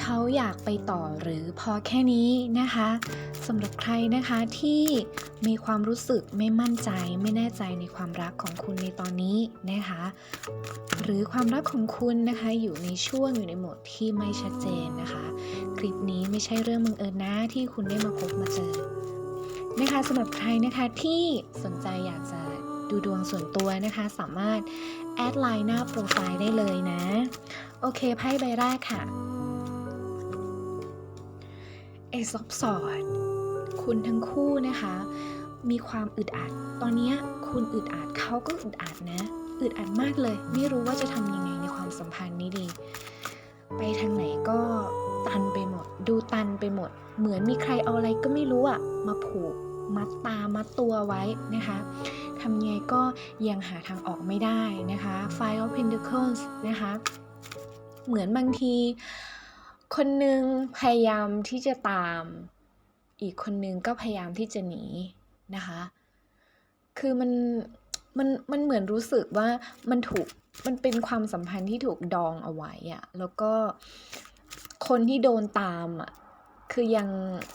เขาอยากไปต่อหรือพอแค่นี้นะคะสำหรับใครนะคะที่มีความรู้สึกไม่มั่นใจ ไม่แน่ใจในความรักของคุณในตอนนี้นะคะ หรือความรักของคุณนะคะอยู่ในช่วงอยู่ในโหมดที่ไม่ชัดเจนนะคะ คลิปนี้ไม่ใช่เรื่องบังเอิญนะที่คุณได้มาพบมาเจอนะคะสำหรับใครนะคะที่สนใจอยากจะดูดวงส่วนตัวนะคะ สามารถแอดไลน์หน้าโปรไฟล์ได้เลยนะ โอเคไพ่ใบแรกค่ะ ซอฟสอด คุณทั้งคู่นะคะ มีความอึดอัด ตอนนี้คุณอึดอัดเขาก็อึดอัดนะ อึดอัดมากเลย ไม่รู้ว่าจะทำยังไงในความสัมพันธ์นี้ดี ไปทางไหนก็ตันไปหมด ดูตันไปหมด เหมือนมีใครเอาอะไรก็ไม่รู้อะมาผูกมัดตามัดตัวไว้นะคะทำยังไงก็ยังหาทางออกไม่ได้นะคะ Five of Pentacles นะคะ เหมือนบางที คนหนึ่งพยายามที่จะตาม อีกคนหนึ่งก็พยายามที่จะหนีนะคะ คือมันมันมันเหมือนรู้สึกว่ามันถูกมันเป็นความสัมพันธ์ที่ถูกดองเอาไว้อะแล้วก็คนที่โดนตามอะคือยัง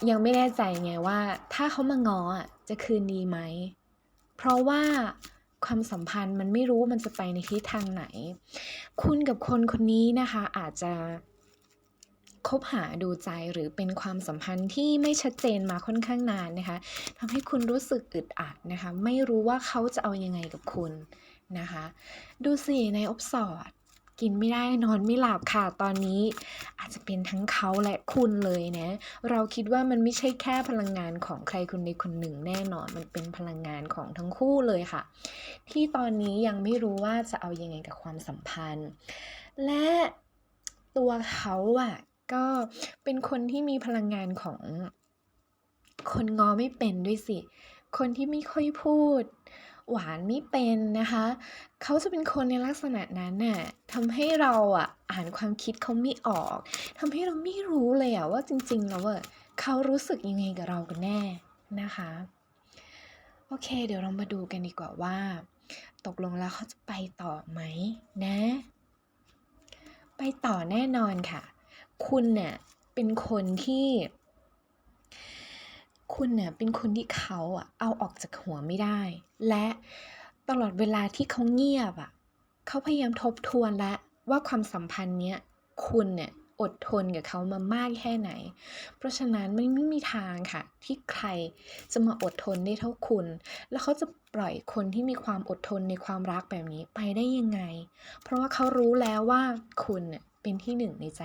ยังไม่แน่ใจไงว่า ถ้าเขามางออะจะคืนดีไหม เพราะว่าความสัมพันธ์มันไม่รู้ว่ามันจะไปในทิศทางไหน คุณกับคนคนนี้นะคะ อาจจะ คบหาดูใจหรือเป็นความสัมพันธ์ที่ไม่ชัดเจนมาค่อนข้างนานนะคะทำให้คุณรู้สึกอึดอัดนะคะ ไม่รู้ว่าเขาจะเอายังไงกับคุณนะคะ ดูสิในอบสอดกินไม่ได้นอนไม่หลับค่ะตอนนี้ อาจจะเป็นทั้งเขาและคุณเลยนะ เราคิดว่ามันไม่ใช่แค่พลังงานของใครคนใดคนหนึ่งแน่นอน มันเป็นพลังงานของทั้งคู่เลยค่ะ ที่ตอนนี้ยังไม่รู้ว่าจะเอายังไงกับความสัมพันธ์ และตัวเขาอะ ก็เป็นคนที่มีพลังงานของคนงอไม่เป็นด้วยสิ คนที่ไม่ค่อยพูด หวานไม่เป็นนะคะ เขาจะเป็นคนในลักษณะนั้นน่ะทำให้เราอะอ่านความคิดเขาไม่ออกทำให้เราไม่รู้เลยอะว่าจริงๆแล้วอะเขารู้สึกยังไงกับเรากันแน่นะคะ โอเค เดี๋ยวเรามาดูกันดีกว่าว่า ตกลงแล้วเขาจะไปต่อไหมนะ ไปต่อแน่นอนค่ะ คุณเนี่ยเป็นคนที่ คุณเนี่ยเป็นคนที่เขาอะเอาออกจากหัวไม่ได้ และตลอดเวลาที่เขาเงียบอะเขาพยายามทบทวนแล้วว่าความสัมพันธ์เนี้ยคุณเนี่ยอดทนกับเขามามากแค่ไหน เพราะฉะนั้นมันไม่มีทางค่ะ ที่ใครจะมาอดทนได้เท่าคุณ แล้วเขาจะปล่อยคนที่มีความอดทนในความรักแบบนี้ไปได้ยังไง เพราะว่าเขารู้แล้วว่าคุณเนี่ยเป็นที่หนึ่งในใจ